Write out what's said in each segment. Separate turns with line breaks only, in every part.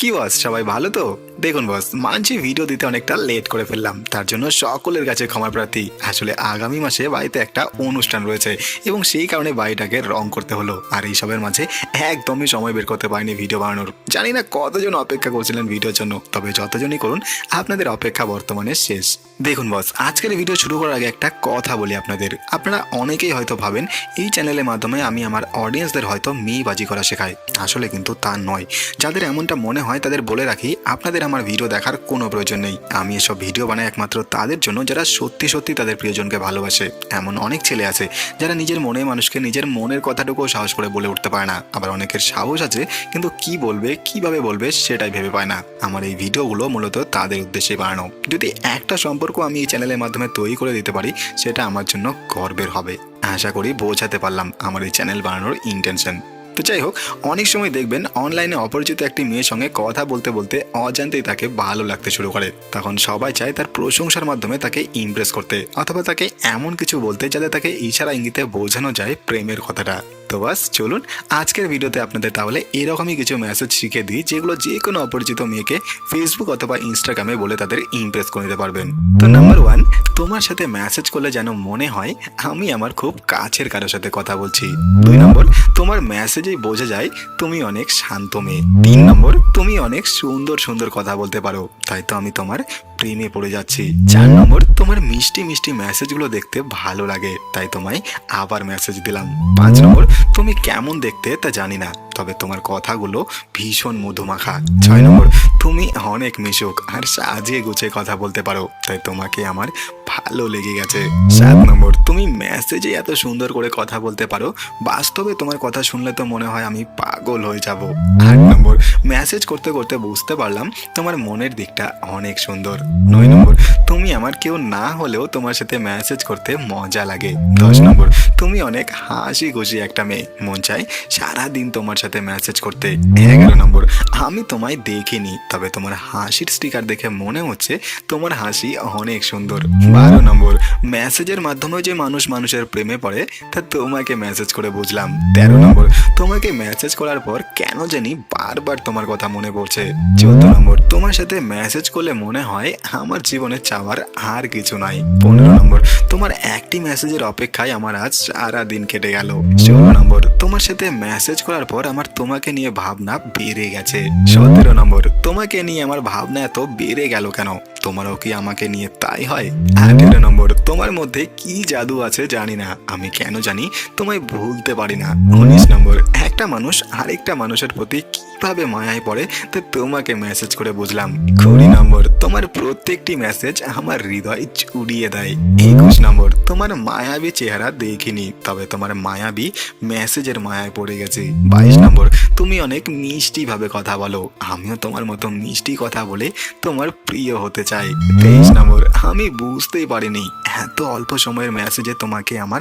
কি বস সবাই ভালো তো? দেখুন বস মানছি ভিডিও দিতে অনেকটা লেট করে ফেললাম, তার জন্য সকলের কাছে ক্ষমা প্রার্থী। আসলে আগামী মাসে বাড়িতে একটা অনুষ্ঠান রয়েছে, এবং সেই কারণে বাড়িটাকে রং করতে হলো, আর এইসবের মাঝে একদমই সময় বের করতে পারিনি ভিডিও বানানোর। জানি না কতজন অপেক্ষা করছিলেন ভিডিওর জন্য, তবে যতজনই করুন, আপনাদের অপেক্ষা বর্তমানে শেষ। দেখুন বস আজকের ভিডিও শুরু করার আগে একটা কথা বলি আপনাদের। আপনারা অনেকেই হয়তো ভাবেন, এই চ্যানেলের মাধ্যমে আমি আমার অডিয়েন্সদের হয়তো মেয়েবাজি করা শেখাই। আসলে কিন্তু তা নয়। যাদের এমনটা মনে হয় তাদের বলে রাখি, আপনাদের আমার ভিডিও দেখার কোনো প্রয়োজন নেই। আমি এসব ভিডিও বানাই একমাত্র তাদের জন্য যারা সত্যি সত্যি তাদের প্রিয়জনকে ভালোবাসে। এমন অনেক ছেলে আছে যারা নিজের মনে মানুষকে নিজের মনের কথাটুকুও সাহস করে বলে উঠতে পারে না। আবার অনেকের সাহস আছে, কিন্তু কি বলবে, কীভাবে বলবে সেটাই ভেবে পায় না। আমার এই ভিডিওগুলো মূলত তাদের উদ্দেশ্যে বানানো। যদি একটা সম্পর্ক আমি এই চ্যানেলের মাধ্যমে তৈরি করে দিতে পারি, সেটা আমার জন্য গর্বের হবে। আশা করি বোঝাতে পারলাম আমার এই চ্যানেল বানানোর ইন্টেনশন তো যাই হোক, অনেক সময় দেখবেন অনলাইনে অপরিচিত একটি মেয়ের সঙ্গে কথা বলতে বলতে অজান্তেই তাকে ভালো লাগতে শুরু করে। তখন সবাই চায় তার প্রশংসার মাধ্যমে তাকে ইমপ্রেস করতে, অথবা তাকে এমন কিছু বলতে যাতে তাকে ইশারা ইঙ্গিতে বোঝানো যায় প্রেমের কথাটা। তো বাস, চলুন আজকের ভিডিওতে আপনাদের তাহলে এরকমই কিছু মেসেজ শিখে দিই, যেগুলো যে কোনো অপরিচিত মেয়েকে ফেসবুক অথবা ইনস্টাগ্রামে বলে তাদের ইমপ্রেস করে নিতে পারবেন। তো নাম্বার ওয়ান তোমার সাথে মেসেজ করলে যেন মনে হয় আমি আমার খুব কাছের কারোর সাথে কথা বলছি। দুই নম্বর, তোমার মেসেজেই বোঝা যায় তুমি অনেক শান্ত মেয়ে। তিন নম্বর, তুমি অনেক সুন্দর সুন্দর কথা বলতে পারো। তাই তো আমি তোমার প্রেমে পড়ে যাচ্ছি। চার নম্বর তোমার মিষ্টি মিষ্টি মেসেজগুলো দেখতে ভালো লাগে তাই তোমায় আবার মেসেজ দিলাম। পাঁচ নম্বর তুমি কেমন দেখতে তা জানি না তবে তোমার কথাগুলো ভীষণ মধুমাখা। ছয় নম্বর তুমি অনেক মিশুক আর সাজিয়ে গুছিয়ে কথা বলতে পারো তাই তোমাকে আমার ভালো লেগে গেছে। সাত নম্বর, তুমি মেসেজে এত সুন্দর করে কথা বলতে পারো, বাস্তবে তোমার কথা শুনলে তো মনে হয় আমি পাগল হয়ে যাব। আট নম্বর মেসেজ করতে করতে বুঝতে পারলাম তোমার মনের দিকটা অনেক সুন্দর। নয় নম্বর, তুমি আমার কেউ না হলেও তোমার সাথে মেসেজ করতে মজা লাগে। দশ নম্বর, তুমি অনেক হাসি খুশি একটা মেয়ে, মন চাই সারাদিন তোমার সাথে মেসেজ করতে। এগারো নম্বর, আমি তোমায় দেখিনি, তবে তোমার হাসির স্টিকার দেখে মনে হচ্ছে তোমার হাসি অনেক সুন্দর। বারো নম্বর। মেসেজের মাধ্যমে যে মানুষ মানুষের প্রেমে পড়ে তা তোমাকে মেসেজ করে বুঝলাম। তেরো নম্বর। তোমাকে মেসেজ করার পর কেন জানি বারবার তোমার কথা মনে পড়ছে। চোদ্দ নম্বর তোমার সাথে মেসেজ করলে মনে হয় আমার জীবনে চাওয়ার আর কিছু নাই। পনেরো নম্বর তোমার একটি মেসেজের অপেক্ষায় আমার আজ সারা দিন কেটে গেল। ষোলো নম্বর তোমার সাথে মেসেজ করার পর আমার তোমাকে নিয়ে ভাবনা বেড়ে গেছে। সতেরো নম্বর তোমাকে নিয়ে আমার ভাবনা এত বেড়ে গেল কেন? তোমারও কি আমাকে নিয়ে তাই হয়? আঠেরো নম্বর। তোমার মধ্যে কি জাদু আছে জানি না। আমি কেন জানি তোমায় ভুলতে পারি না। উনিশ নম্বর। একটা মানুষ আরেকটা মানুষের প্রতি কীভাবে মায়ায় পড়ে তা তোমাকে মেসেজ করে বুঝলাম। কুড়ি নম্বর। তোমার প্রত্যেকটি মেসেজ আমার হৃদয় চুড়িয়ে দেয়। একুশ নম্বর। তোমার মায়াবী চেহারা দেখিনি তবে তোমার মায়াবী মেসেজের মায়ায় পড়ে গেছে। বাইশ নম্বর। তুমি অনেক মিষ্টি ভাবে কথা বলো। আমিও তোমার মতো মিষ্টি কথা বলে তোমার প্রিয় হতে চাই। তেইশ নম্বর, আমি বুঝতেই পারিনি এত অল্প সময়ের মেসেজে তোমাকে আমার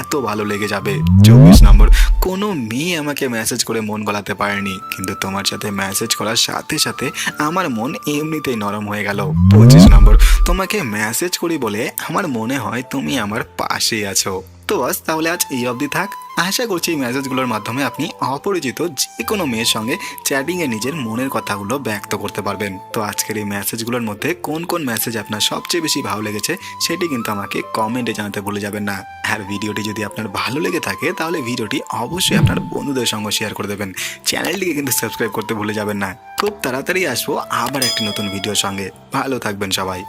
এত ভালো লেগে যাবে। চব্বিশ নম্বর, কোনো মেয়ে আমাকে মেসেজ করে মন গলাতে পারেনি, কিন্তু তোমার সাথে মেসেজ করার সাথে সাথে আমার মন এমনিতেই নরম হয়ে গেল। পঁচিশ নম্বর, তোমাকে মেসেজ করি বলে আমার মনে হয় তুমি আমার পাশেই আছো। তো বাস, তাহলে আজ এই অবধি থাক। আশা করছি এই মেসেজগুলোর মাধ্যমে আপনি অপরিচিত যে কোনো মেয়ের সঙ্গে চ্যাটিংয়ে নিজের মনের কথাগুলো ব্যক্ত করতে পারবেন। তো আজকের এই মেসেজগুলোর মধ্যে কোন কোন মেসেজ আপনার সবচেয়ে বেশি ভালো লেগেছে সেটি কিন্তু আমাকে কমেন্টে জানাতে ভুলে যাবেন না। আর ভিডিওটি যদি আপনার ভালো লেগে থাকে, তাহলে ভিডিওটি অবশ্যই আপনার বন্ধুদের সঙ্গে শেয়ার করে দেবেন। চ্যানেলটিকে কিন্তু সাবস্ক্রাইব করতে ভুলে যাবেন না। খুব তাড়াতাড়ি আসব আবার একটি নতুন ভিডিওর সঙ্গে। ভালো থাকবেন সবাই।